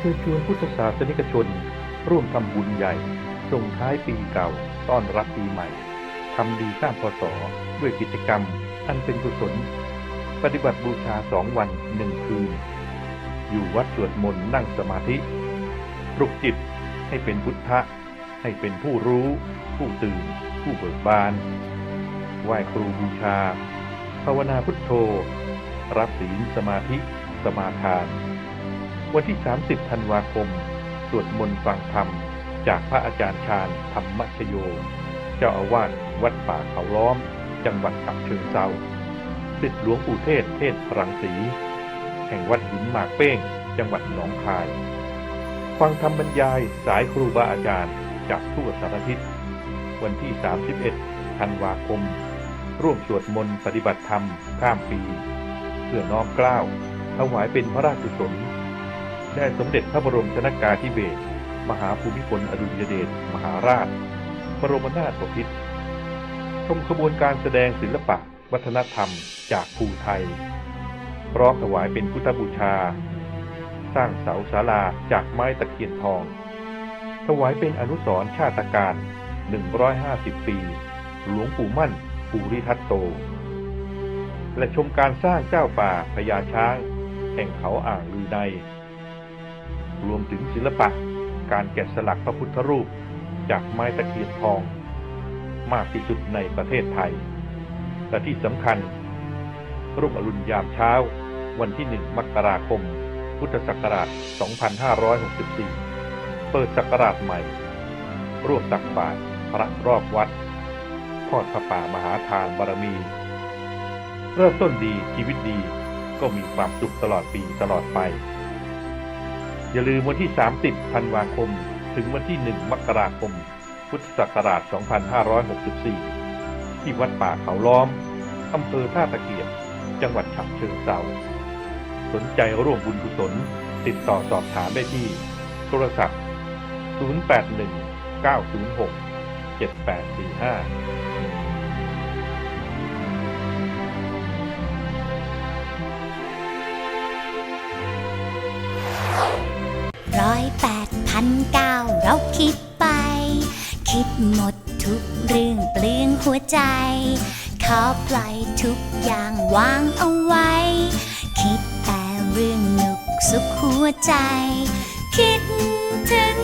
เชิญชวนพุทธศาสนิกชน ร่วมทำบุญใหญ่ ส่งท้ายปีเก่า ต้อนรับปีใหม่ทำดีข้ามพศด้วยกิจกรรม อันเป็นกุศล ปฏิบัติบูชาสองวันหนึ่งคืน อยู่วัดสวดมนต์นั่งสมาธิปลุกจิตให้เป็นพุทธะ ให้เป็นผู้รู้ ผู้ตื่น ผู้เบิกบาน ไหว้ครูบูชา ภาวนาพุทโธ รับศีลสมาธิ สมาทาน วันที่ 30 ธันวาคม สวดมนต์ฟังธรรม จากพระอาจารย์ชาญธรรมชโย เจ้าอาวาสวัดป่าเขาล้อม จังหวัดฉะเชิงเทราสิทธิหลวงปู่เทศเทศพรังสี แห่งวัดหินหมากเป้ง จังหวัดหนองคาย ฟังธรรมบรรยายสายครูบาอาจารย์จากทั่วสารทิศวันที่ 31 ธันวาคม ร่วมสวดมนต์ปฏิบัติธรรมข้ามปี เพื่อน้อมเกล้าถวายเป็นพระราชกุศล ได้สมเด็จพระบรมชนากาธิเบศรมหาภูมิพลอดุลยเดชมหาราช บรมนาถบพิตรชมขบวนการแสดงศิลปะ วัฒนธรรมจากภูไทย พร้อมถวายเป็นพุทธบูชา สร้างเสาศาลาจากไม้ตะเคียนทอง ถวายเป็นอนุสรชาติการ 150 ปี หลวงปู่มั่นภูริทัตโต และชมการสร้างเจ้าป่าพญาช้าง แห่งเขาอ่างลือใน รวมถึงศิลปะ การแกะสลักพระพุทธรูป จากไม้ตะเคียนทอง มากที่สุดในประเทศไทย และที่สำคัญ รุ่งอรุณยามเช้า วันที่1มกราคม พุทธศักราช 2564 เปิดศักราชใหม่ ร่วมตักบาตรพระรอบวัดทอดพระป่ามหาทานบารมี เริ่มต้นดีชีวิตดีก็มีความสุขตลอดปีตลอดไป อย่าลืมวันที่ 30 ธันวาคม ถึงวันที่ 1 มกราคม พุทธศักราช 2564 ที่วัดป่าเขาล้อม อำเภอท่าตะเกียบ จังหวัดฉะเชิงเทราสนใจร่วมบุญกุศล ติดต่อสอบถามได้ที่ โทรศัพท์ 081 906 7845 คิดไป คิดหมดทุกเรื่องเปลืองหัวใจ ขอปล่อยทุกอย่างวางเอาไว้ คิดแต่เรื่องหนุกสุขหัวใจ คิดถึง